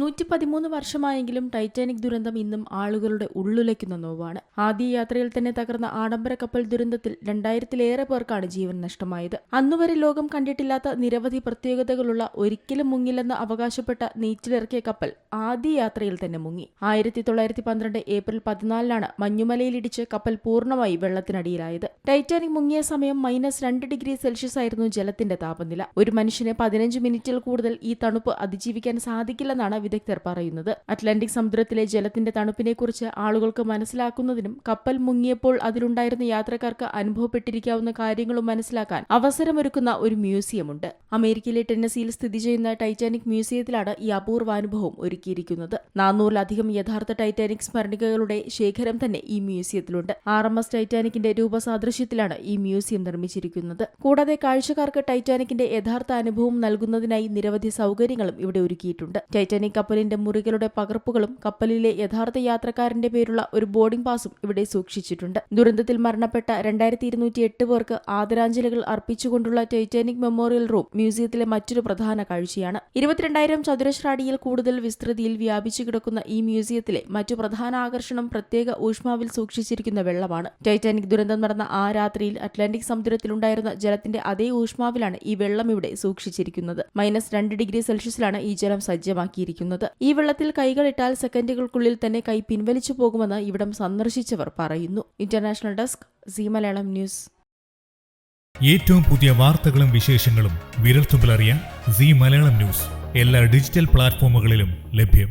നൂറ്റി പതിമൂന്ന് വർഷമായെങ്കിലും ടൈറ്റാനിക് ദുരന്തം ഇന്നും ആളുകളുടെ ഉള്ളുലയ്ക്കുന്ന നോവാണ്. ആദ്യ യാത്രയിൽ തന്നെ തകർന്ന ആഡംബര കപ്പൽ ദുരന്തത്തിൽ രണ്ടായിരത്തിലേറെ പേർക്കാണ് ജീവൻ നഷ്ടമായത്. അന്നുവരെ ലോകം കണ്ടിട്ടില്ലാത്ത നിരവധി പ്രത്യേകതകളുള്ള ഒരിക്കലും മുങ്ങില്ലെന്ന് അവകാശപ്പെട്ട നീറ്റിലിറക്കിയ കപ്പൽ ആദ്യ യാത്രയിൽ തന്നെ മുങ്ങി. ആയിരത്തി തൊള്ളായിരത്തി പന്ത്രണ്ട് ഏപ്രിൽ പതിനാലിനാണ് മഞ്ഞുമലയിലിടിച്ച് കപ്പൽ പൂർണമായി വെള്ളത്തിനടിയിലായത്. ടൈറ്റാനിക് മുങ്ങിയ സമയം മൈനസ് രണ്ട് ഡിഗ്രി സെൽഷ്യസ് ആയിരുന്നു ജലത്തിന്റെ താപനില. ഒരു മനുഷ്യന് പതിനഞ്ച് മിനിറ്റിൽ കൂടുതൽ ഈ തണുപ്പ് അതിജീവിക്കാൻ സാധിക്കില്ലെന്നാണ് വിദഗ്ധർ പറയുന്നത്. അറ്റ്ലാന്റിക് സമുദ്രത്തിലെ ജലത്തിന്റെ തണുപ്പിനെക്കുറിച്ച് ആളുകൾക്ക് മനസ്സിലാക്കുന്നതിനും കപ്പൽ മുങ്ങിയപ്പോൾ അതിലുണ്ടായിരുന്ന യാത്രക്കാർക്ക് അനുഭവപ്പെട്ടിരിക്കാവുന്ന കാര്യങ്ങളും മനസ്സിലാക്കാൻ അവസരമൊരുക്കുന്ന ഒരു മ്യൂസിയമുണ്ട്. അമേരിക്കയിലെ ടെന്നസിയിൽ സ്ഥിതി ചെയ്യുന്ന ടൈറ്റാനിക് മ്യൂസിയത്തിലാണ് ഈ അപൂർവ അനുഭവം ഒരുക്കിയിരിക്കുന്നത്. നാനൂറിലധികം യഥാർത്ഥ ടൈറ്റാനിക് സ്മരണികകളുടെ ശേഖരം തന്നെ ഈ മ്യൂസിയത്തിലുണ്ട്. ആർ എം എസ് ടൈറ്റാനിക്കിന്റെ രൂപസാദൃശ്യത്തിലാണ് ഈ മ്യൂസിയം നിർമ്മിച്ചിരിക്കുന്നത്. കൂടാതെ കാഴ്ചക്കാർക്ക് ടൈറ്റാനിക്കിന്റെ യഥാർത്ഥ അനുഭവം നൽകുന്നതിനായി നിരവധി സൗകര്യങ്ങളും ഇവിടെ ഒരുക്കിയിട്ടുണ്ട്. ടൈറ്റാനിക് കപ്പലിന്റെ മുറികളുടെ പകർപ്പുകളും കപ്പലിലെ യഥാർത്ഥ യാത്രക്കാരന്റെ പേരുള്ള ഒരു ബോർഡിംഗ് പാസും ഇവിടെ സൂക്ഷിച്ചിട്ടുണ്ട്. ദുരന്തത്തിൽ മരണപ്പെട്ട രണ്ടായിരത്തി ഇരുന്നൂറ്റി എട്ട് പേർക്ക് ആദരാഞ്ജലികൾ അർപ്പിച്ചുകൊണ്ടുള്ള ടൈറ്റാനിക് മെമ്മോറിയൽ റൂം മ്യൂസിയത്തിലെ മറ്റൊരു പ്രധാന കാഴ്ചയാണ്. ഇരുപത്തിരണ്ടായിരം ചതുരശ്ര അടിയിൽ കൂടുതൽ വിസ്തൃതിയിൽ വ്യാപിച്ചു കിടക്കുന്ന ഈ മ്യൂസിയത്തിലെ മറ്റു പ്രധാന ആകർഷണം പ്രത്യേക ഊഷ്മാവിൽ സൂക്ഷിച്ചിരിക്കുന്ന വെള്ളമാണ്. ടൈറ്റാനിക് ദുരന്തം നടന്ന ആ രാത്രിയിൽ അറ്റ്ലാന്റിക് സമുദ്രത്തിലുണ്ടായിരുന്ന ജലത്തിന്റെ അതേ ഊഷ്മാവിലാണ് ഈ വെള്ളം ഇവിടെ സൂക്ഷിച്ചിരിക്കുന്നത്. മൈനസ് രണ്ട് ഡിഗ്രി സെൽഷ്യസിലാണ് ഈ ജലം സജ്ജമാക്കിയിരിക്കുന്നത്. ഈ വെള്ളത്തിൽ കൈകളിട്ടാൽ സെക്കൻഡുകൾക്കുള്ളിൽ തന്നെ കൈ പിൻവലിച്ചു പോകുമെന്ന് ഇവിടം സന്ദർശിച്ചവർ പറയുന്നു. International desk C Malayalam news. ഏറ്റവും പുതിയ വാർത്തകളും വിശേഷങ്ങളും വിരൽത്തുമ്പിലറിയാൻ സി മലയാളം ന്യൂസ്. എല്ലാ ഡിജിറ്റൽ പ്ലാറ്റ്ഫോമുകളിലും ലഭ്യം.